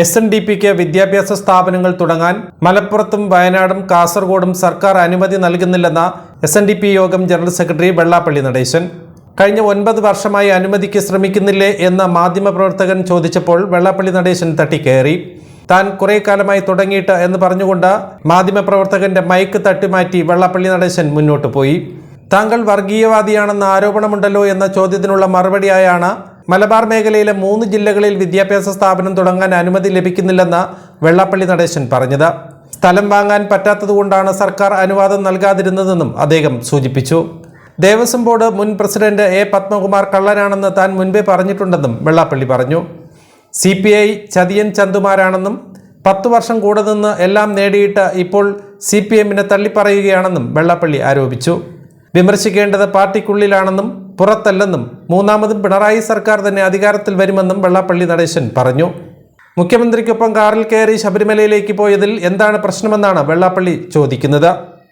S N D പിക്ക് വിദ്യാഭ്യാസ സ്ഥാപനങ്ങൾ തുടങ്ങാൻ മലപ്പുറത്തും വയനാടും കാസർഗോഡും സർക്കാർ അനുമതി നൽകുന്നില്ലെന്ന S N D P Yogam general secretary Vellappally Natesan. കഴിഞ്ഞ ഒൻപത് വർഷമായി അനുമതിക്ക് ശ്രമിക്കുന്നില്ലേ എന്ന മാധ്യമപ്രവർത്തകൻ ചോദിച്ചപ്പോൾ വെള്ളാപ്പള്ളി നടേശൻ തട്ടിക്കയറി താൻ കുറേ കാലമായി തുടങ്ങിയിട്ട് എന്ന് പറഞ്ഞുകൊണ്ട് മാധ്യമപ്രവർത്തകന്റെ മൈക്ക് തട്ടിമാറ്റി വെള്ളാപ്പള്ളി നടേശൻ മുന്നോട്ട് പോയി. താങ്കൾ വർഗീയവാദിയാണെന്ന ആരോപണമുണ്ടല്ലോ എന്ന ചോദ്യത്തിനുള്ള മറുപടിയായാണ് മലബാർ മേഖലയിലെ മൂന്ന് ജില്ലകളിൽ വിദ്യാഭ്യാസ സ്ഥാപനം തുടങ്ങാൻ അനുമതി ലഭിക്കുന്നില്ലെന്ന് വെള്ളാപ്പള്ളി നടേശൻ പറഞ്ഞത്. സ്ഥലം വാങ്ങാൻ പറ്റാത്തതുകൊണ്ടാണ് സർക്കാർ അനുവാദം നൽകാതിരുന്നതെന്നും അദ്ദേഹം സൂചിപ്പിച്ചു. ദേവസ്വം ബോർഡ് മുൻ പ്രസിഡന്റ് എ പത്മകുമാർ കള്ളനാണെന്ന് താൻ മുൻപേ പറഞ്ഞിട്ടുണ്ടെന്നും വെള്ളാപ്പള്ളി പറഞ്ഞു. സി പി ഐ ചതിയൻ ചന്തുമാരാണെന്നും പത്തു വർഷം കൂടെ നിന്ന് എല്ലാം നേടിയിട്ട് ഇപ്പോൾ സി പി എമ്മിനെ തള്ളിപ്പറയുകയാണെന്നും വെള്ളാപ്പള്ളി ആരോപിച്ചു. വിമർശിക്കേണ്ടത് പാർട്ടിക്കുള്ളിലാണെന്നും പുറത്തല്ലെന്നും മൂന്നാമതും പിണറായി സർക്കാർ തന്നെ അധികാരത്തിൽ വരുമെന്നും വെള്ളാപ്പള്ളി നടേശൻ പറഞ്ഞു. മുഖ്യമന്ത്രിക്കൊപ്പം കാറിൽ കയറി ശബരിമലയിലേക്ക് പോയതിൽ എന്താണ് പ്രശ്നമെന്നാണ് വെള്ളാപ്പള്ളി ചോദിക്കുന്നത്.